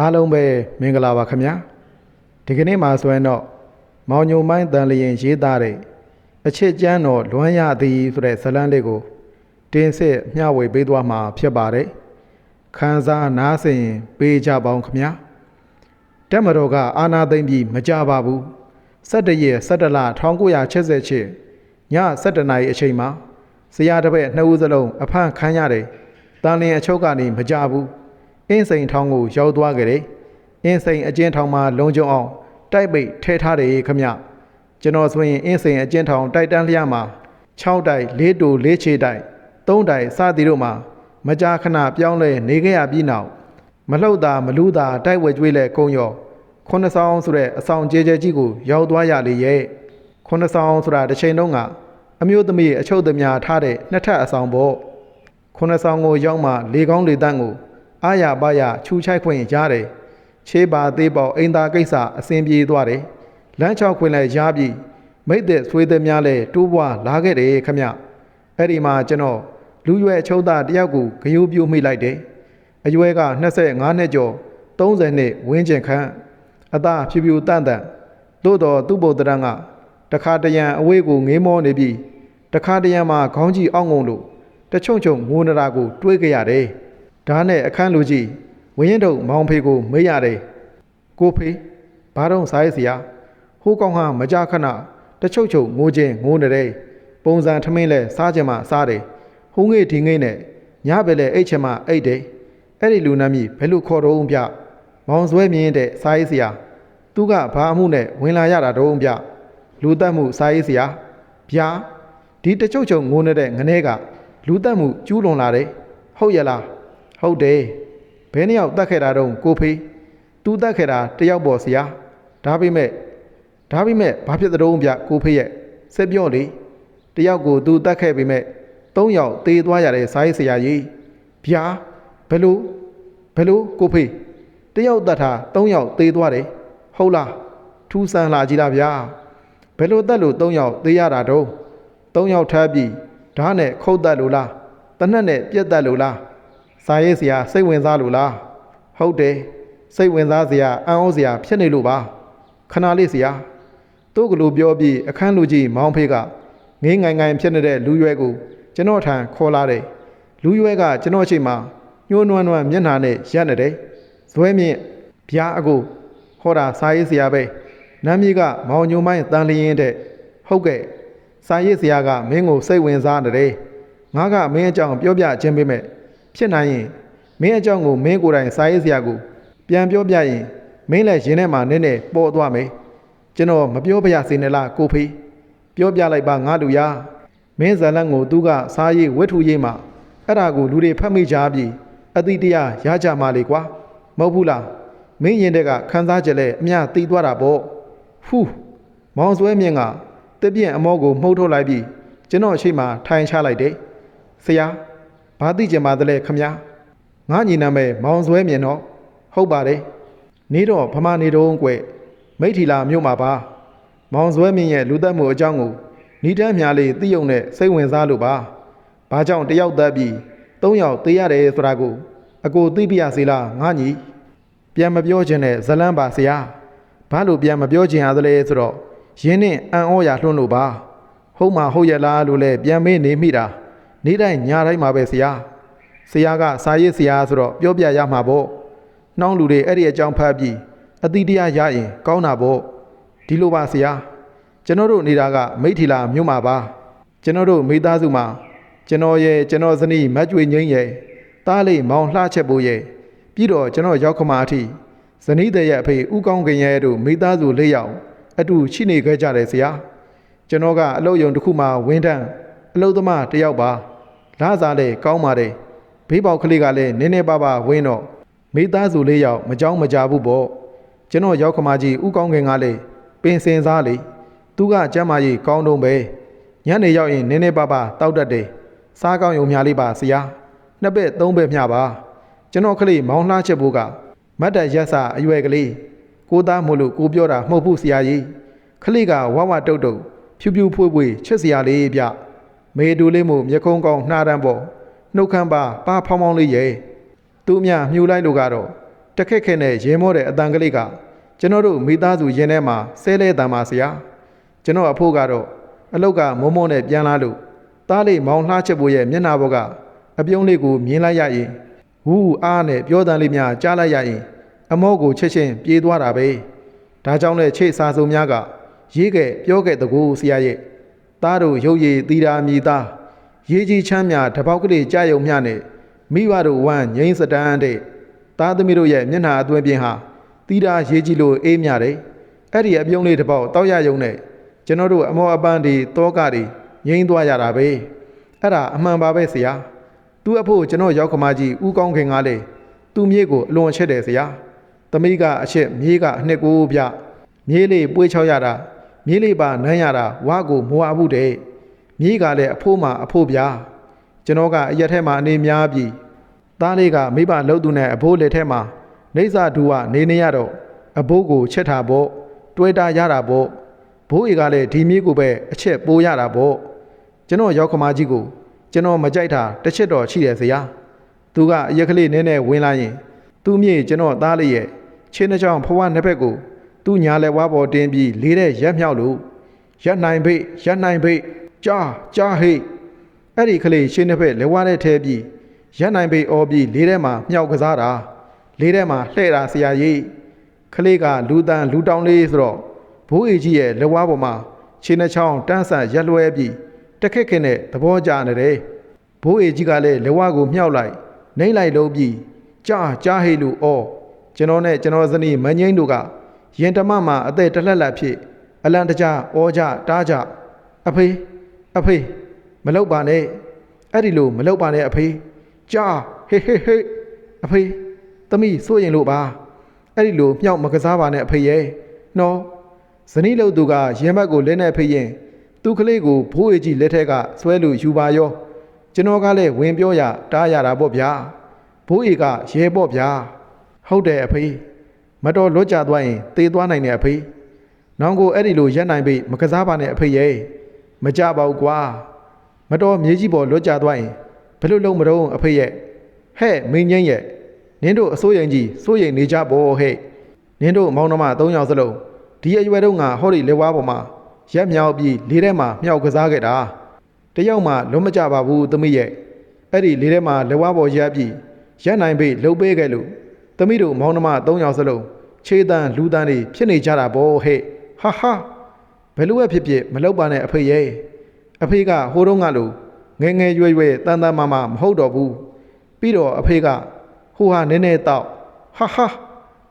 အားလုံးပဲမင်္ဂလာပါခင်ဗျာဒီကနေ့မှာဆိုရင်တော့မောင်ညိုမိုင်းတန်လျင်ရေးသားတဲ့အချစ်ကျမ်းတော်လွမ်းရသည်ဆိုတဲ့ဇာတ်လမ်းလေးကိုတင်းစစ်မျှဝေပေးသွားမှာဖြစ်ပါတယ်ခန်းစားနားဆင်ပေးကြပါအောင်ခင်ဗျာတက်မတော်ကအာနာသိမ့်ပြီးမကြပါဘူး17ရက်17လ1988ည7နာရီအချိန်မှာဆရာတစ်ပည့်နှစ်ဦးစလုံးအဖမ်းခံရတယ်တန်လျင်အချုပ်ကနေမကြဘူး အင်းစိန်ထောင်ကိုရောက်သွားကြတယ်။အင်းစိန်အကျဉ်းထောင်မှာလုံခြုံအောင်တိုက်ပိတ်ထဲထားတယ်ခမ။ကျွန်တော်ဆိုရင်အင်းစိန်အကျဉ်းထောင်တိုက်တန်းလျားမှာ6တိုက်4တူ4ခြေတိုက်3တိုက်စသည်တို့မှာမကြာခဏပြောင်းလဲနေခဲ့ရပြီးနောက်မလှုပ်တာမလူးတာတိုက်ဝဲကျွေးလဲကုံရောခုနှစ်ဆောင်ဆိုတဲ့အဆောင်ကျဲကျဲကြီးကိုရောက်သွားရလေရဲ့ခုနှစ်ဆောင်ဆိုတာတစ်ချိန်လုံးကအမျိုးသမီးအချုပ်သမားထားတဲ့နှစ်ထပ်အဆောင်ပေါ့ခုနှစ်ဆောင်ကိုရောက်မှလေကောင်းလေတန့်ကို အာရပါရခြူချိုက်ခွင့်ရတယ်ချေးပါသေးပေါအိမ်သာကိစ္စအစဉ်ပြေသွားတယ်လမ်းချောက်ခွင့်လည်းရပြီးမိတ်သက်ဆွေးသည်များလည်းတိုးပွားလာခဲ့တယ်ခမအဲ့ဒီမှာကျွန်တော်လူရွယ်အချုပ်သားတယောက်ကိုဂယိုးပြိုးမိလိုက်တယ်အရွယ်က25နှစ်ကျော်30နှစ်ဝင်းကျင်ခန့်အသားဖြူဖြူတန့်တန့်သို့တော်သူ့ဘုဒ္ဓရံကတခါတရံအဝေးကိုငေးမောနေပြီးတခါတရံမှာခေါင်းကြီးအောက်ငုံလို့တချုံချုံငိုနေတာကိုတွေးကြရတယ်။ ဒါနဲ့အခန်းလူကြီးဝင်းရင်တုံမောင်ဖေကိုမေးရတယ်။ကိုဖေဘာတော့စားရစီယာဟိုးကောင်ဟာမကြခဏတချုံချုံငိုခြင်းငိုနေတယ်။ပုံစံထမင်းလဲစားခြင်းမှစားတယ်။ဟိုးငေးဒီငေးနဲ့ညပဲလဲအိတ်ခြင်းမှအိတ်တယ်။အဲ့ဒီလူနာမည်ဘယ်လိုခေါ်တော့ပြ။မောင်ဆွဲမြင်းတဲ့စားရစီယာသူကဘာအမှုနဲ့ဝင်လာရတာတော့ပြ။လူတက်မှုစားရစီယာဗျာဒီတချုံချုံငိုနေတဲ့ငနေကလူတက်မှုကျူးလွန်လာတယ်ဟုတ်ရဲ့လား ဟုတ်တယ်ဘယ်နှစ်ယောက်တက်ခဲ့တာတော့ကိုဖေးသူတက်ခဲ့တာတယောက်ပေါ်ဆရာဒါပေမဲ့ဒါပေမဲ့ဘာဖြစ်သတုံးဗျကိုဖေးရဲ့စက်ပြောလေတယောက်ကိုသူတက်ခဲ့ပေမဲ့သုံးယောက်တေးသွားရတဲ့စာရေးဆရာကြီးဗျာဘယ်လိုဘယ်လိုကိုဖေးတယောက်တက်တာသုံးယောက်တေးသွားတယ်ဟုတ်လားထူးဆန်းလာကြည်လားဗျာဘယ်လိုတက်လို့သုံးယောက်တေးရတာတော့သုံးယောက်ထပ်ပြီးဓာတ်နဲ့ခုတ်တက်လို့လားတနက်နဲ့ပြက်တက်လို့လား စာရေးစရာစိတ်ဝင်စားလို့လားဟုတ်တယ်စိတ်ဝင်စားစရာအံ့ဩစရာဖြစ်နေလို့ပါခဏလေးစရာသူ့ကလေးပြောပြီးအခန်းလူကြီးမောင်ဖေးကငင်းငိုင်ငိုင်ဖြစ်နေတဲ့လူရွယ်ကိုကျွန်တော်ထံခေါ်လာတယ်လူရွယ်ကကျွန်တော်အချိန်မှာညှိုးနွမ်းနွမ်းမျက်နှာနဲ့ရပ်နေတယ်ဇွဲမြင့်ဗျာအကိုဟောတာစာရေးစရာပဲနာမည်ကမောင်ညိုမိုင်းတန်လျင်းတဲ့ဟုတ်ကဲ့စာရေးဆရာကမင်းကိုစိတ်ဝင်စားနေတယ်။ငါကမင်းအကြောင်းပြောပြခြင်းပေးမယ်။ ဖြစ်နိုင်ရင်မင်းအကြောင်းကိုမင်းကိုယ်တိုင်စာရေးဆရာကိုပြန်ပြောပြရင်မင်းလည်းရင်ထဲမှာနည်းနည်းပေါ်သွားမယ်။ကျွန်တော်မပြောပြရစေနဲ့လားကိုဖေး။ပြောပြလိုက်ပါငါလူရ။မင်းဇာလန်ကိုသူကစာရေးဝတ္ထုရေးမှာအဲ့ဒါကိုလူတွေဖတ်မိကြပြီးအတိတရားရကြမှာလေကွာ။မဟုတ်ဘူးလား။မင်းရင်တဲ့ကခန်းစားကြလဲအမြတီးသွားတာပေါ့။ဟူးမောင်စွဲမြင့်ကတက်ပြင့်အမောကိုမှုတ်ထုတ်လိုက်ပြီးကျွန်တော်အရှိမထိုင်ချလိုက်တယ်။ဆရာ ဘာသိကြမှာတလဲခမညာငါညီနာမဲ့မောင်စွဲမြင်တော့ဟုတ်ပါတယ်။နေတော့ဖမနေတော့ကွယ်မိထီလာမြို့မှာပါ။မောင်စွဲမြင်ရဲ့လူသက်မှုအကြောင်းကိုနီးတန်းများလေးသိယုံနဲ့စိတ်ဝင်စားလို့ပါ။ဘာကြောင့်တယောက်သက်ပြီးသုံးယောက်သေးရတယ်ဆိုတာကိုအကိုသိပြရစီလားငါညီပြန်မပြောခြင်းနဲ့ဇလန်းပါဆရာ။ဘာလို့ပြန်မပြောခြင်းရသလဲဆိုတော့ရင်းနဲ့အံ့ဩရလွှန်းလို့ပါဟုတ်မှာဟုတ်ရဲ့လားလို့လဲပြန်မေးနေမိတာ နေ့တိုင်းညတိုင်းမှာပဲဆရာဆရာကစာရေးဆရာဆိုတော့ပြောပြရမှာပေါ့နှောင်းလူတွေအဲ့ဒီအကြောင်းဖတ်ပြီးအတိတရားရရင်ကောင်းတာပေါ့ဒီလိုပါဆရာကျွန်တော်တို့နေတာကမိထီလာမြို့မှာပါကျွန်တော်တို့မိသားစုမှာကျွန်တော်ရဲ့ကျွန်တော်ဇနီးမတ်ကျွေငိမ့်ရဲ့တားလေးမောင်လှချက်ဖို့ရဲ့ပြီးတော့ကျွန်တော်ရောက်ခမအထိဇနီးတဲ့ရဲ့အဖေဥကောင်းခင်ရဲ့တို့မိသားစုလေးယောက်အတူရှိနေခဲ့ကြတယ်ဆရာကျွန်တော်ကအလုပ်ယုံတစ်ခုမှဝင်းတန်းအလုပ်သမားတစ်ယောက်ပါ လာစားလေကောင်းပါတယ်ဘေးပေါက်ကလေးကလည်းနည်းနည်းပါးပါးဝင်းတော့မိသားစုလေးယောက်မကြောင်းမကြဘူးပေါ့ကျွန်တော်ရောက်ခမကြီးဥကောင်းခင်ကလည်းပင်စင်စားလေသူကကျမ်းမာရေးကောင်းတုံးပဲညနေရောက်ရင်နည်းနည်းပါးပါးတောက်တတ်တယ်စားကောင်းယုံများလေးပါဆရာနှစ်ဘက်သုံးဘက်မျှပါကျွန်တော်ကလေးမောင်းလှချက်ဖို့ကမတ်တရက်စာအရွယ်ကလေးကိုသားမို့လို့ကိုပြောတာမဟုတ်ဘူးဆရာကြီးခလိကဝဝတုတ်တုတ်ဖြူဖြူဖွေးဖွေးချစ်စရာလေးဗျ မေတူလေးမို့မျက်ခုံးကောင်းနှားတန်းပေါ်နှုတ်ခမ်းပါပါဖောင်းဖောင်းလေးရဲ့သူ့မြမြူလိုက်လို့ကတော့တတခက်ခဲနဲ့ရဲမောတဲ့အတန်ကလေးကကျွန်တော်တို့မိသားစုရင်ထဲမှာဆဲလဲတန်ပါဆရာကျွန်တော်အဖို့ကတော့အလောက်ကမုံမောနဲ့ပြန်လာလို့သားလေးမောင်လှချက်ဖို့ရဲ့မျက်နှာဘောကအပြုံးလေးကိုမြင်လိုက်ရရင်ဝူးအားနဲ့ပြောတန်လေးများကြားလိုက်ရရင် အမောကိုချက်ချင်းပြေးသွားတာပဲဒါကြောင့်လဲချိတ်စာစုံများကရေးခဲ့ပြောခဲ့တကူဆရာရဲ့ သားတို့ရုပ်ရည်သီတာမြည်သားရေးကြီးချမ်းများတပေါက်ကလေးကြာယုံမျှနဲ့မိဘတို့ဝမ်းငိမ့်စတန်းတဲ့သားသမီးတို့ရဲ့မျက်နှာအသွင်ပြင်ဟာသီတာရေးကြီးလို့အေးမြတယ်အဲ့ဒီအပြုံးလေးတစ်ပေါက်တောက်ရယုံနဲ့ကျွန်တော်တို့အမောအပန်းတွေတောကတွေငိမ့်သွားရတာပဲအဲ့ဒါအမှန်ပါပဲဆရာသူအဖို့ကျွန်တော်ရောက်ခမကြီးဦးကောင်းခင်ကလေသူ့မြေကိုအလွန်ချက်တယ်ဆရာသမီးကအချက်မြေးကအနှစ်ကိုပြမြေးလေးပွေးချောက်ရတာ မြေးလေးပါနမ်းရတာဝါကိုမဝဘူးတဲ့မြေးကလည်းအဖိုးမှအဖိုးပြကျွန်တော်ကအရက်ထဲမှာအနေများပြီးသားလေးကမိဘလှုပ်သူနဲ့အဖိုးလက်ထဲမှာနေစာဒူကနေနေရတော့အဘိုးကိုချက်တာပေါ့တွဲတာရတာပေါ့ဘိုးအေကလည်းဒီမြေးကိုပဲအချက်ပိုးရတာပေါ့ကျွန်တော်ရောက်ခမကြီးကိုကျွန်တော်မကြိုက်တာတစ်ချက်တော့ရှိတယ်ဆရာသူကအရက်ကလေးနည်းနည်းဝင်လာရင် သူ့မြေကျွန်တော်သားလေးရဲ့ချင်းတစ်ချောင်းဖွားနှစ်ဘက်ကို သူ့ညာလက်ဝါးပေါ်တင်းပြီးလေးတဲ့ရက်မြောက်လို့ရက်နိုင်ဖိတ်ရက်နိုင်ဖိတ်ကြားကြားဟိတ်အဲ့ဒီကလေးရှင်းတစ်ဖက်လက်ဝါးနဲ့ထဲပြီးရက်နိုင်ဖိတ်အော်ပြီးလေးထဲမှာမြောက်ကစားတာလေးထဲမှာလှဲ့တာဆရာကြီးကလေးကလူတန်လူတောင်းလေးဆိုတော့ဘိုးအေကြီးရဲ့လက်ဝါးပေါ်မှာချင်းတစ်ချောင်းတန်းဆန်ရက်လွဲပြီးတခက်ခက်နဲ့သဘောကျနေတယ်ဘိုးအေကြီးကလည်းလက်ဝါးကိုမြှောက်လိုက်နှိမ့်လိုက်လုံးပြီးကြားကြားဟိလို့အော်ကျွန်တော်နဲ့ကျွန်တော်ဇနီးမငိမ့်တို့က ရင်တမမှာအသက်တလက်လက်ဖြစ်အလံတကြားအောကြတားကြအဖေအဖေမလောက်ပါနဲ့အဲ့ဒီလိုမလောက်ပါနဲ့အဖေကြားဟေးဟေးဟေးအဖေသမီးစိုးရင်လို့ပါအဲ့ဒီလိုမြောက်မကစားပါနဲ့အဖေရဲ့နော်ဇနီးလို့သူကရင်ဘက်ကိုလဲနဲ့ဖေးရင်သူကလေးကိုဘိုးအေကြီးလက်ထက်ကဆွဲလို့ယူပါရောကျွန်တော်ကလည်းဝင်ပြောရတားရတာပေါ့ဗျာဘိုးအေကရဲပေါ့ဗျာဟုတ်တယ်အဖေ မတော်လွတ်ကြသွားရင်တေးသွားနိုင်တယ်အဖေနောင်ကိုအဲ့ဒီလိုရက်နိုင်ပြီမကစားပါနဲ့အဖေရဲ့မကြပါဘူးကွာမတော်မြေကြီးပေါ်လွတ်ကြသွားရင်ဘယ်လိုလုပ်မတော့အဖေရဲ့ဟဲ့မင်းငိမ့်ရဲ့နင်းတို့အစိုးရင်ကြီးစိုးရင်နေကြပေါ့ဟဲ့နင်းတို့မောင်နှမ၃ယောက်စလုံးဒီအရွယ်တော့ငါဟောဒီလက်ဝါးပေါ်မှာရက်မြောက်ပြီးလေးထဲမှာမြောက်ကစားခဲ့တာတယောက်မှလုံးမကြပါဘူးသမီးရဲ့အဲ့ဒီလေးထဲမှာလက်ဝါးပေါ်ရက်ပြီးရက်နိုင်ပြီလှုပ်ပေးခဲ့လို့ သမီးတို့မောင်နှမ၃ယောက်စလုံးခြေတန်းလူတန်းတွေဖြစ်နေကြတာပေါ့ဟဲ့ဟာဟာဘယ်လိုပဲဖြစ်ဖြစ်မလုပ်ပါနဲ့အဖေရဲ့အဖေကဟိုတုန်းကလို့ငယ်ငယ်ရွယ်ရွယ်တန်တန်မာမာမဟုတ်တော့ဘူးပြီးတော့အဖေကဟိုဟာနည်းနည်းတောက်ဟာဟာ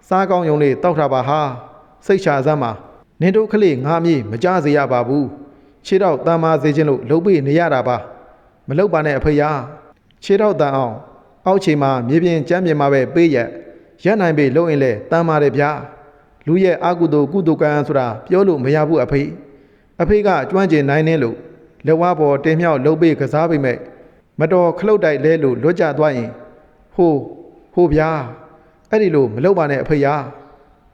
စားကောင်းယုံလေးတောက်တာပါဟာစိတ်ချစမ်းပါနင်တို့ကလေးငါမြေမကြစေရပါဘူးခြေတော့တမ်းမာစေခြင်းလို့လှုပ်ပေးနေရတာပါမလှုပ်ပါနဲ့အဖေယာခြေတော့တန်အောင်အောက်ချိန်မှာမြေပြင်ကျမ်းပြင်မှာပဲပေးရက် ရက်နိုင်ပြီလှုပ်ရင်လဲတမ်းမာတယ်ဗျာလူရဲ့အာကုသိုလ်ကုသိုလ်ကံဆိုတာပြောလို့မရဘူးအဖေအဖေကကျွမ်းကျင်နိုင်နေလို့လက်ဝါးပေါ်တင်မြောက်လှုပ်ပေးကစားပေးမဲ့မတော်ခလုတ်တိုက်လဲလို့လွတ်ကြသွားရင်ဟိုဟိုဗျာအဲ့ဒီလိုမလှုပ်ပါနဲ့အဖေယာ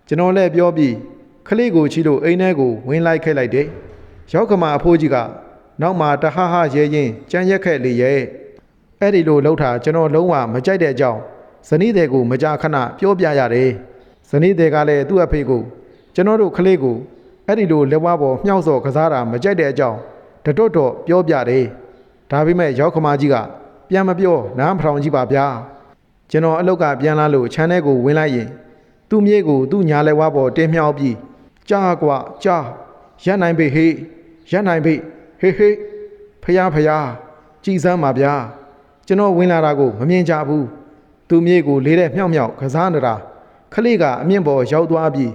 ကျွန်တော်လည်းပြောပြီးခလေးကိုချီလို့အိမ်ထဲကိုဝင်လိုက်ခဲ့လိုက်တယ်။ရောက်ကမာအဖိုးကြီးကနောက်မှာတဟဟရဲရင်ကြမ်းရက်ခဲ့လေရဲ့။အဲ့ဒီလိုလှုပ်တာကျွန်တော်လုံးဝမကြိုက်တဲ့အကြောင်း ဇနီးတဲ့ကိုမကြာခဏပြောပြရတယ်။ဇနီးတဲ့ကလည်းသူ့အဖေကိုကျွန်တော်တို့ခလေးကိုအဲ့ဒီလိုလက်ဝါးပေါ်မြှောက်စော်ကစားတာမကြိုက်တဲ့အကြောင်းတတွတ်တော့ပြောပြတယ်။ဒါပေမဲ့ရောက်ကမာကြီးကပြန်မပြောနားမထောင်ကြည့်ပါဗျာ။ကျွန်တော်အလုတ်ကပြန်လာလို့ခြံထဲကိုဝင်လိုက်ရင်သူ့မြေကိုသူ့ညာလက်ဝါးပေါ်တင်းမြှောက်ပြီးကြားကွာကြားရက်နိုင်ပြီဟေးရက်နိုင်ပြီဟေးဟေးဖယားဖယားကြည်စမ်းပါဗျာကျွန်တော်ဝင်လာတာကိုမမြင်ကြဘူး သူ့မြေကိုလေးတဲ့မြောက်မြောက်ကစားနေတာခလေးကအမြင့်ပေါ်ရောက်သွားပြီး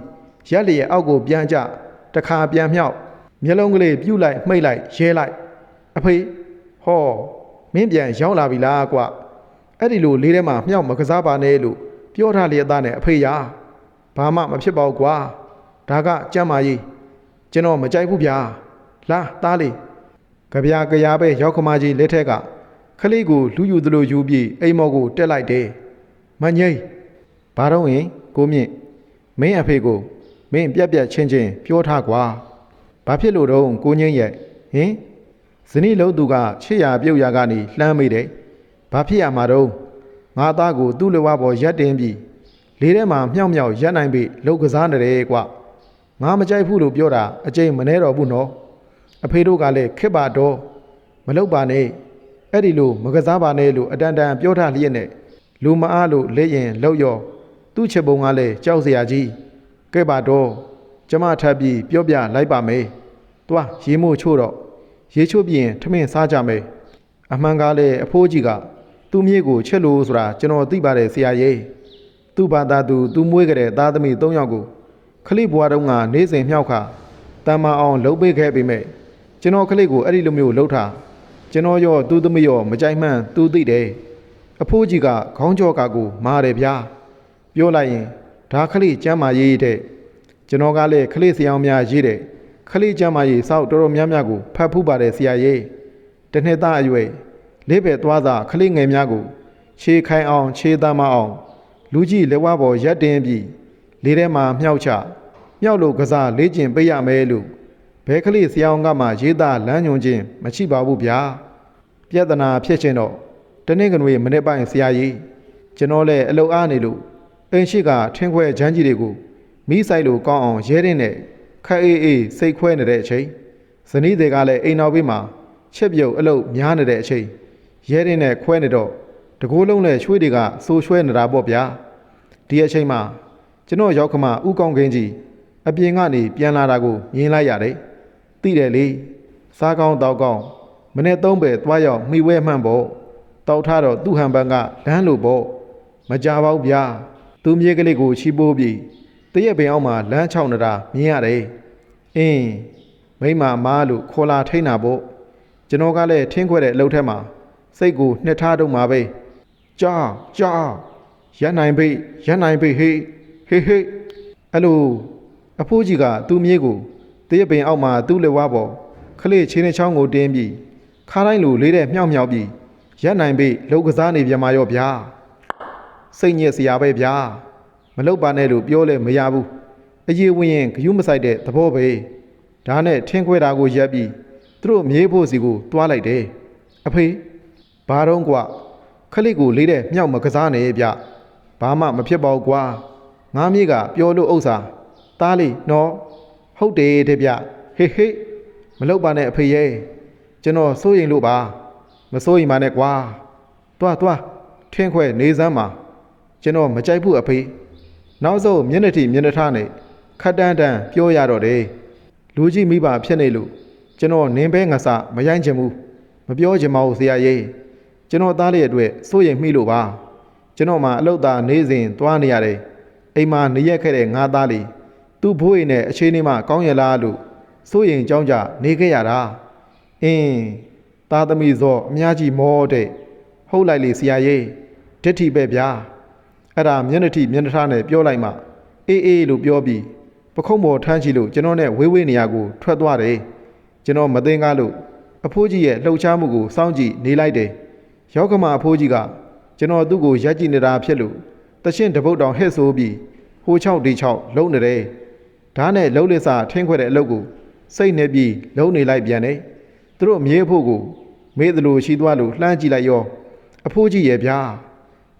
ရက်လျက်အောက်ကိုပြန်ကျတခါပြန်မြောက်မျက်လုံးကလေးပြုတ်လိုက်မှိတ်လိုက်ရဲလိုက်အဖေဟောမင်းပြန်ရောက်လာပြီလားကွအဲ့ဒီလိုလေးထဲမှာမြောက်မကစားပါနဲ့လို့ပြောထားလျက်သားနဲ့အဖေရာဘာမှမဖြစ်ပါဘူးကွာဒါကကြမ်းမာကြီးကျွန်တော်မကြိုက်ဘူးဗျာလာသားလေးကြပြာကြရာပဲရောက်ခမကြီးလက်ထက်ကခလေးကိုလူယူသလိုယူပြီးအိမ်မော်ကိုတက်လိုက်တယ် မငိမ့်ဘာတော့ရင်ကိုမြင့်မင်းအဖေကိုမင်းပြက်ပြက်ချင်းချင်းပြောထားကွာဘာဖြစ်လို့တော့ကိုငိမ့်ရဲ့ဟင်ဇနီးလုံးသူကချစ်ရပြုတ်ရကနေလှမ်းမိတယ်ဘာဖြစ်ရမှာတော့ငါသားကိုသူ့လက်ဝါးပေါ်ရက်တင်ပြီးလေးထဲမှာမြောက်မြောက်ရက်နိုင်ပြီလောက်ကစားနေတယ်ကွငါမကြိုက်ဘူးလို့ပြောတာအကျိန်မနှဲတော့ဘူးနော်အဖေတို့ကလည်းခစ်ပါတော့မလုပ်ပါနဲ့အဲ့ဒီလိုမကစားပါနဲ့လို့အတန်တန်ပြောထားလျက်နဲ့ လူမအားလို့လက်ရင်လောက်ရောသူ့ချက်ပုံကလည်းကြောက်စရာကြီးကဲပါတော့ကျမထပ်ပြီးပြောပြလိုက်ပါမယ်တွားရေမို့ချို့တော့ရေချို့ပြီးရင်ထမင်းစားကြမယ်အမှန်ကားလေအဖိုးကြီးကသူ့မြေကိုချက်လို့ဆိုတာကျွန်တော်သိပါတယ်ဆရာကြီးသူ့ဘာသာသူသူမွေးကြတဲ့သားသမီး၃ယောက်ကိုခလိဘွားတုံးကနေစဉ်မြောက်ခါတမ်းမအောင်လှုပ်ပေးခဲ့ပေမဲ့ကျွန်တော်ခလိကိုအဲ့ဒီလိုမျိုးလှုပ်ထားကျွန်တော်ရောသူ့သမီးရောမကြိုက်မှန်းသူသိတယ် အဖိုးကြီးကခေါင်းကြောကာကိုမာတယ်ဗျာပြောလိုက်ရင်ဒါခလိကျမ်းမာရေးတဲ့ကျွန်တော်ကလည်းခလိဆရာများရေးတဲ့ခလိကျမ်းမာရေးစောက်တော်တော်များများကိုဖတ်ဖူးပါတယ်ဆရာကြီးတနှစ်သားအရွယ်လေးပဲသွားစာခလိငယ်များကိုခြေခိုင်အောင်ခြေသားမအောင်လူကြီးလက်ဝါးပေါ်ရက်တင်ပြီးလေးထဲမှာမြှောက်ချမြှောက်လို့ကစားလေးကျင်ပေးရမယ်လို့ဘဲကလေးဆရာအောင်ကမှရေးသားလမ်းညွှန်ခြင်းမရှိပါဘူးဗျာပြဿနာဖြစ်ချင်းတော့ တနေ့ကနွေမနေ့ပိုင်းဆရာကြီးကျွန်တော်လည်းအလုပ်အားနေလို့အိမ်ရှိကထင်းခွဲချမ်းကြီးတွေကိုမိဆိုင်လို့ကောင်းအောင်ရဲတဲ့နဲ့ခက်အေးအေးစိတ်ခွဲနေတဲ့အချိန်ဇနီးတွေကလည်းအိမ်နောက်ဘေးမှာချက်ပြုတ်အလုပ်များနေတဲ့အချိန်ရဲတဲ့နဲ့ခွဲနေတော့တကိုးလုံးနဲ့ရွှေတွေကစိုးရွှဲနေတာပေါ့ဗျာဒီအချိန်မှာကျွန်တော်ရောက်ခမဥကောင်းခင်းကြီးအပြင်ကနေပြန်လာတာကိုမြင်လိုက်ရတယ်သိတယ်လေစားကောင်းတောက်ကောင်းမနေ့သုံးပဲသွားရောက်မိဝဲမှန်ပေါ့ တောက်ထားတော့သူ့ဟန်ပန်းကလမ်းလို့ပေါ့မကြပါဘူးဗျာသူမြေကလေးကိုချီပိုးပြီးတရက်ပင်အောက်မှာလမ်းချောင်းနေတာမြင်ရတယ်အင်းမိမမားလို့ခေါ်လာထိန်တာပေါ့ကျွန်တော်ကလည်းထင်းခွဲတဲ့အလုပ်ထဲမှာစိတ်ကိုနှစ်ထားတော့မှာပဲကြာကြာရနိုင်ပြီရနိုင်ပြီဟေးဟေးဟေးအဲ့လိုအဖိုးကြီးကသူ့မြေကိုတရက်ပင်အောက်မှာသူ့လက်ဝါးပေါ်ခလေးချင်းနှချောင်းကိုတင်းပြီးခါတိုင်းလိုလေးတဲ့မြောက်မြောက်ပြီး ရနိုင်ပြီလောက်ကစားနေပြန်มาရောဗျာစိတ်ညစ်စရာပဲဗျာမလုပ်ပါနဲ့လို့ပြောလဲမရဘူးအရေးဝင်ရင်ဂယုမဆိုင်တဲ့သဘောပဲဒါနဲ့ထင်းခွဲတာကိုရက်ပြီးသူတို့မြေးဖို့စီကိုတွားလိုက်တယ်အဖေဘာတော့ကွာခလစ်ကိုလေးတဲ့မြောက်မကစားနဲ့ဗျဘာမှမဖြစ်ပါဘူးကွာငါမြေးကပြောလို့ဥစ္စာသားလေးနော်ဟုတ်တယ်တဲ့ဗျဟေးဟေးမလုပ်ပါနဲ့အဖေရဲ့ကျွန်တော်စိုးရင်လို့ပါ မစိုးရင်ပါနဲ့ကွာတွားတွားထင်းခွဲနေစမ်းပါကျွန်တော်မကြိုက်ဘူးအဖေနောက်ဆုံးမျက်နှာထိမျက်နှာထားနဲ့ခတ်တန်းတန်းပြောရတော့တယ်လူကြီးမိဘဖြစ်နေလို့ကျွန်တော်နင်းပဲငါစမရိုင်းချင်ဘူးမပြောချင်ပါဘူးဆရာကြီးကျွန်တော်သားလေးအတွက်စိုးရိမ်မိလို့ပါကျွန်တော်မှအလုတ်သားနေစဉ်သွားနေရတယ်အိမ်မှာနေရက်ခဲ့တဲ့ငါသားလေးသူ့ဘိုးအိမ်နဲ့အခြေအနေမှကောင်းရလားလို့စိုးရိမ်ကြောင်းကြနေခဲ့ရတာအင်း သားသမီးစောအများကြီးမောတဲ့ဟုတ်လိုက်လေဆရာကြီးဒိဋ္ဌိပဲဗျာအဲ့ဒါမျက်နှာထိမျက်နှာထားနဲ့ပြောလိုက်မှအေးအေးလို့ပြောပြီးပခုံးပေါ်ထမ်းချီလို့ကျွန်တော်နဲ့ဝေးဝေးနေရာကိုထွက်သွားတယ်ကျွန်တော်မသိကားလို့အဖိုးကြီးရဲ့လှုပ်ရှားမှုကိုစောင့်ကြည့်နေလိုက်တယ်ရောက်ကမအဖိုးကြီးကကျွန်တော်သူ့ကိုရက်ကြည့်နေတာဖြစ်လို့တရှင်းတပုတ်တောင်ဟဲ့ဆိုးပြီးဟိုချောက်ဒီချောက်လုံနေတယ်ဓာတ်နဲ့လှုပ်လက်စာထင်းခွဲတဲ့အလုပ်ကိုစိတ်နဲ့ပြီးလုံနေလိုက်ပြန်တယ်သူတို့မြေးဖို့ကို မေးသလိုရှိသွားလို့လှမ်းကြည့်လိုက်ရောအဖိုးကြီးရဲ့ဗျာ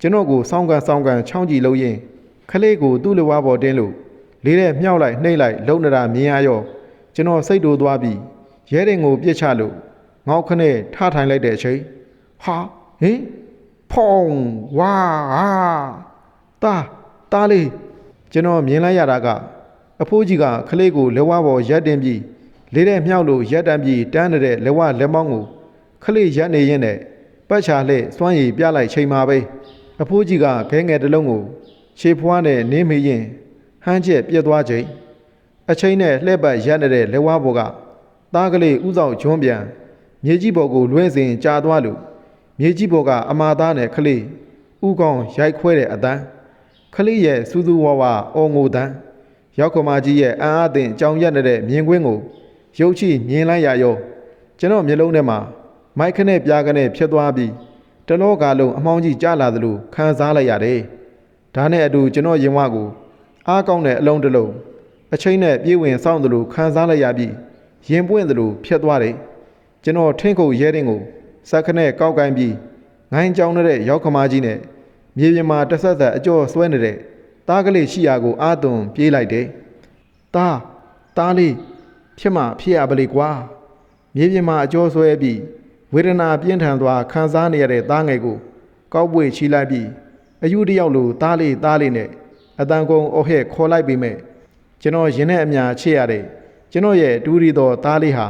ကျွန်တော်ကိုစောင်းကန်စောင်းကန်ချောင်းကြည့်လို့ရင်ခလေးကိုသူ့လက်ဝါးပေါ်တင်းလို့လေးတဲ့မြှောက်လိုက်နှိမ့်လိုက်လုံနေတာမြင်ရရောကျွန်တော်စိတ်တိုးသွားပြီးရဲ den ကိုပြစ်ချလို့ငေါက်ခနဲ့ထထိုင်လိုက်တဲ့အချိန်ဟာဟင်ဖုံဝါဟာတာတာလေးကျွန်တော်မြင်လိုက်ရတာကအဖိုးကြီးကခလေးကိုလက်ဝါးပေါ်ရက်တင်ပြီးလေးတဲ့မြှောက်လို့ရက်တန်ပြီးတန်းနေတဲ့လက်ဝါးလက်မောင်းကို ခလေးရက်နေရင်နဲ့ပတ်ချာလှဲ့စွမ်းရည်ပြလိုက်ချိန်မှာပဲအဖိုးကြီးကခဲငယ်တစ်လုံးကိုခြေဖွားနဲ့နင်းမိရင်ဟမ်းချက်ပြက်သွားချိန်အချိန်နဲ့လှဲ့ပတ်ရက်နေတဲ့လက်ဝါးပေါ်ကသားကလေးဥဆောင်ကျွန်းပြန်မြေကြီးပေါ်ကိုလွှဲစဉ်ကြာသွားလို့မြေကြီးပေါ်ကအမာသားနဲ့ခလေးဥကောင်ရိုက်ခွဲတဲ့အတန်းခလေးရဲ့စူးစူးဝါဝါအော်ငိုတန်းရောက်ခမကြီးရဲ့အံ့အားသင့်ကြောင်ရက်နေတဲ့မြင်ကွင်းကိုရုပ်ချမြင်လိုက်ရရောကျွန်တော်မျက်လုံးထဲမှာ မိုက်ခနဲ့ပြားခနဲ့ဖြစ်သွားပြီးတလောကလုံးအမောင်းကြီးကျလာသလိုခံစားလိုက်ရတယ်။ဒါနဲ့အတူကျွန်တော်ရင်ဝကိုအားကောင်းတဲ့အလုံးတစ်လုံးအချိန်နဲ့ပြေးဝင်စောင့်သလိုခံစားလိုက်ရပြီးရင်ပွင့်သလိုဖြစ်သွားတယ်။ကျွန်တော်ထင်းခုတ်ရဲတဲ့ကိုစက်ခနဲ့ကောက်ကိုင်းပြီးငိုင်းကြောင်းတဲ့ရောက်ခမားကြီးနဲ့မြေပြင်မှာတဆက်ဆက်အကျော်ဆွဲနေတဲ့တသားကလေးရှိရာကိုအာသွန်ပြေးလိုက်တယ်။သားသားလေးဖြစ်မှဖြစ်ရပါလေကွာ။မြေပြင်မှာအကျော်ဆွဲပြီး ဝေဒနာပြင်းထန်စွာခံစားနေရတဲ့သားငယ်ကိုကောက်ပွေချီလိုက်ပြီးအယူတစ်ယောက်လိုသားလေးသားလေးနဲ့အတန်ကုန်အော်ဟဲ့ခေါ်လိုက်ပြီးမဲ့ကျွန်တော်ရင်နဲ့အများချစ်ရတဲ့ကျွန်တော်ရဲ့တူရီတော်သားလေးဟာ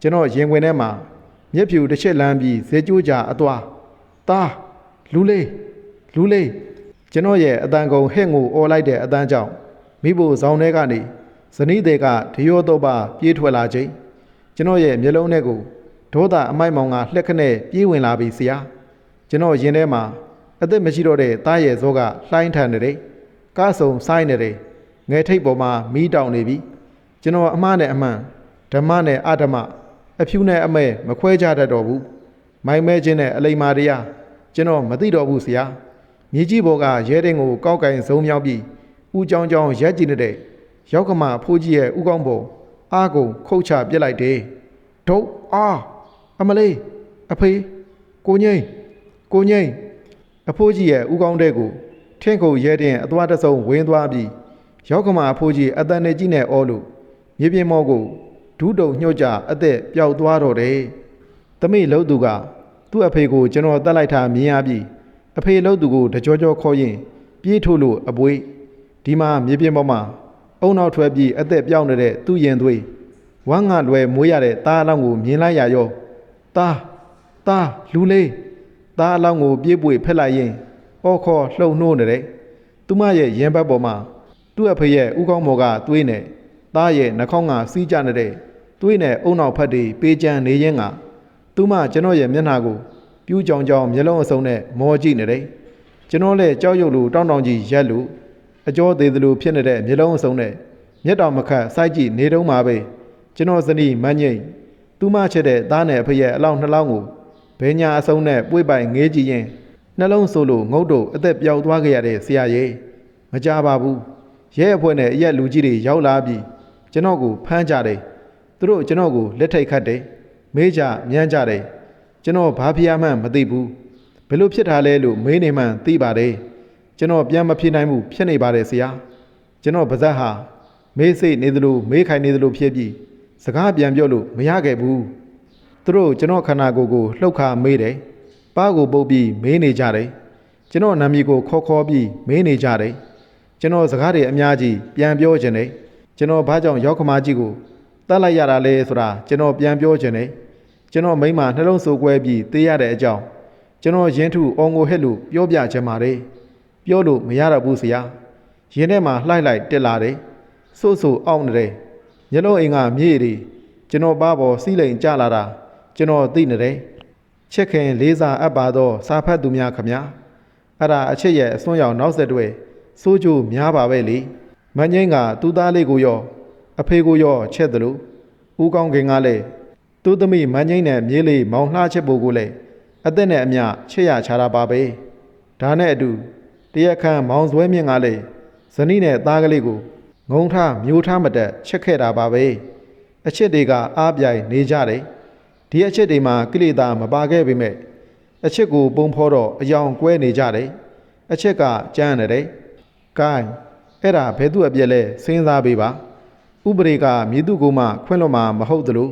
ကျွန်တော်ရင်ခွင်ထဲမှာမျက်ဖြူတစ်ချက်လမ်းပြီးဇေကျိုးကြအသွားသားလူလေးလူလေးကျွန်တော်ရဲ့အတန်ကုန်ဟဲ့ငိုအော်လိုက်တဲ့အတန်းကြောင့်မိဖို့ဇောင်းထဲကနေဇနီးတွေကဒီရောတော့ပါပြေးထွက်လာချိန်ကျွန်တော်ရဲ့မျက်လုံးထဲကို ဒေါသအမိုက်မောင်ကလှက်ခနဲ့ပြေးဝင်လာပြီဆရာကျွန်တော်ရင်ထဲမှာအသက်မရှိတော့တဲ့သားရဲ့ဇောကလှိုင်းထန်နေတယ်ကားဆုံဆိုင်နေတယ်ငယ်ထိတ်ပေါ်မှာမီးတောင်နေပြီကျွန်တော်အမှားနဲ့အမှန်ဓမ္မနဲ့အဓမ္မအဖြူနဲ့အမဲမခွဲကြတတ်တော့ဘူးမိုင်မဲခြင်းနဲ့အလိမ္မာတရားကျွန်တော်မသိတော့ဘူးဆရာမြေကြီးဘော်ကရဲတဲ့ကိုကောက်ကင်စုံမြောက်ပြီးဦးကြောင်ကြောင်ရက်ကြည့်နေတဲ့ရောက်ကမအဖိုးကြီးရဲ့ဥကောင်းပေါ်အားကုန်ခုတ်ချပြစ်လိုက်တယ်ဒုတ်အား အမလေးအဖေကိုငိမ့်ကိုငိမ့်အဖိုးကြီးရဲ့ဥကောင်းတဲ့ကိုထင်းခုန်ရဲတဲ့အသွားတစ်စုံဝင်းသွားပြီးရောက်ကမအဖိုးကြီးအတန်နဲ့ကြီးနဲ့အောလို့မြေပြင်မောကိုဒူးတုံညှို့ကြအသက်ပျောက်သွားတော့တယ်။တမိလှုပ်သူကသူ့အဖေကိုကျွန်တော်တတ်လိုက်တာမြင်ရပြီးအဖေလှုပ်သူကိုတကြောကြောခေါ်ရင်ပြေးထိုးလို့အပွေးဒီမှာမြေပြင်ပေါ်မှာအုံနောက်ထွက်ပြီးအသက်ပြောင်းနေတဲ့သူ့ရင်သွေးဝမ်းငါလွယ်မွေးရတဲ့သားအလောင်းကိုမြင်လိုက်ရရော သားသားလူလေးသားအလောင်းကိုပြေးပွေဖက်လိုက်ရင်အော်ခေါ်လှုံနှိုးနေတယ်သူမရဲ့ရင်ဘတ်ပေါ်မှာသူ့အဖေရဲ့ဥကောင်းမော်ကသွေးနဲ့သားရဲ့နှာခေါင်းကစီးကြနေတဲ့သွေးနဲ့အုံနောက်ဖက်တွေပေးချမ်းနေရင်ကသူမကျွန်တော်ရဲ့မျက်နှာကိုပြူးကြောင်ကြောင်မျက်လုံးအစုံနဲ့မောကြည့်နေတယ်ကျွန်တော်လည်းကြောက်ရွံ့လို့တောင်းတောင်းကြီးရက်လို့အကျော်သေးသလိုဖြစ်နေတဲ့မျက်လုံးအစုံနဲ့မျက်တောင်မခတ်စိုက်ကြည့်နေတုံးမှာပဲကျွန်တော်ဇနီးမန်းငိမ့် သူမချစ်တဲ့သားနဲ့အဖေရဲ့အလောင်းနှလောင်းကိုဘဲညာအစုံနဲ့ပွေ့ပိုင်ငေးကြည့်ရင်နှလုံးဆိုလို့ငုတ်တို့အသက်ပျောက်သွားခဲ့ရတဲ့ဆရာကြီးမကြပါဘူးရဲအဖွဲ့နဲ့အရက်လူကြီးတွေရောက်လာပြီးကျွန်တော်ကိုဖမ်းကြတယ်သူတို့ကျွန်တော်ကိုလက်ထိတ်ခတ်တယ်မေးကြမြန်းကြတယ်ကျွန်တော်ဘာဖျားမှန်းမသိဘူးဘယ်လိုဖြစ်တာလဲလို့မေးနေမှန်းသိပါတယ်ကျွန်တော်ပြန်မဖြစ်နိုင်ဘူးဖြစ်နေပါတယ်ဆရာကျွန်တော်ပါဇက်ဟာမေးစိတ်နေသလိုမေးခိုင်နေသလိုဖြစ်ပြီး စကားပြန်ပြောလို့မရခဲ့ဘူးသူတို့ကျွန်တော်ခန္ဓာကိုယ်ကိုလှုပ်ခါမေးတယ်ပါးကိုပုတ်ပြီးမေးနေကြတယ်ကျွန်တော်နာမည်ကိုခေါ်ခေါ်ပြီးမေးနေကြတယ်ကျွန်တော်စကားတွေအများကြီးပြန်ပြောခြင်းတယ်ကျွန်တော်ဘာကြောင့်ရောက်ခမားကြီးကိုတတ်လိုက်ရတာလဲဆိုတာကျွန်တော်ပြန်ပြောခြင်းတယ်ကျွန်တော်မိမနှလုံးဆိုးကွဲပြီးတေးရတဲ့အကြောင်းကျွန်တော်ရင်းထုအောင်ကိုဟက်လို့ပြောပြချင်ပါတယ်ပြောလို့မရတော့ဘူးဆရာရင်းထဲမှာလှိုက်လိုက်တက်လာတယ်ဆို့ဆို့အောင့်နေတယ် ညလုံးအိမ်ကမြေတွေကျွန်တော်ပါပေါ်စီးလိန်ကြလာတာကျွန်တော်သိနေတယ်ချက်ခင်လေးစားအပ်ပါသော စာဖတ်သူများခမညာအဲ့ဒါအချစ်ရဲ့အစွန်းရောက်နောက်ဆက်တွဲစိုးကြိုးများပါပဲလေမငိမ့်ကသူ့သားလေးကိုရောအဖေကိုရောချက်တယ်လို့ဦးကောင်းခင်ကလည်းသူ့သမီးမငိမ့်နဲ့မြေးလေးမောင်လှချက်ဖို့ကိုလည်းအသက်နဲ့အမျှချစ်ရချတာပါပဲဒါနဲ့အတူတရက်ခန့်မောင်စွဲမြင့်ကလည်းဇနီးနဲ့သားကလေးကို ငုံထမျိုးထမတက်ချက်ခဲ့တာပါပဲအချစ်တွေကအားပြိုင်နေကြတယ်ဒီအချစ်တွေမှာကိလေသာမပါခဲ့ပေမဲ့အချစ်ကိုပုံဖော်တော့အယောင်ကွဲနေကြတယ်အချစ်ကကြမ်းနေတယ်။ကိုင်းအဲ့ဒါဘယ်သူအပြက်လဲစဉ်းစားပေးပါ။ဥပဒေကမြည်သူကိုမှခွင့်လွှတ်မှာမဟုတ်သလို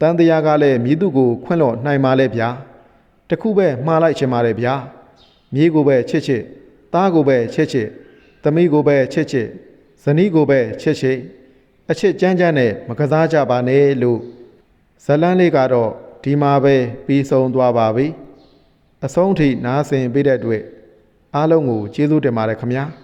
တန်တရားကလည်းမြည်သူကိုခွင့်လွှတ်နိုင်ပါလေဗျာ။တခုပဲမှားလိုက်ချင်ပါတယ်ဗျာ။မြေကိုပဲချစ်ချစ်သားကိုပဲချစ်ချစ်သမီးကိုပဲချစ်ချစ် ဇနီးကိုပဲချစ်ချစ်အချစ်ကြမ်းကြမ်းနဲ့မကစားကြပါနဲ့လို့ဇလန်းလေးကတော့ဒီမှာပဲပြီးဆုံးသွားပါပြီ။အဆုံးထိနားဆင်ပေးတဲ့အတွက်အားလုံးကိုကျေးဇူးတင်ပါတယ်ခင်ဗျာ။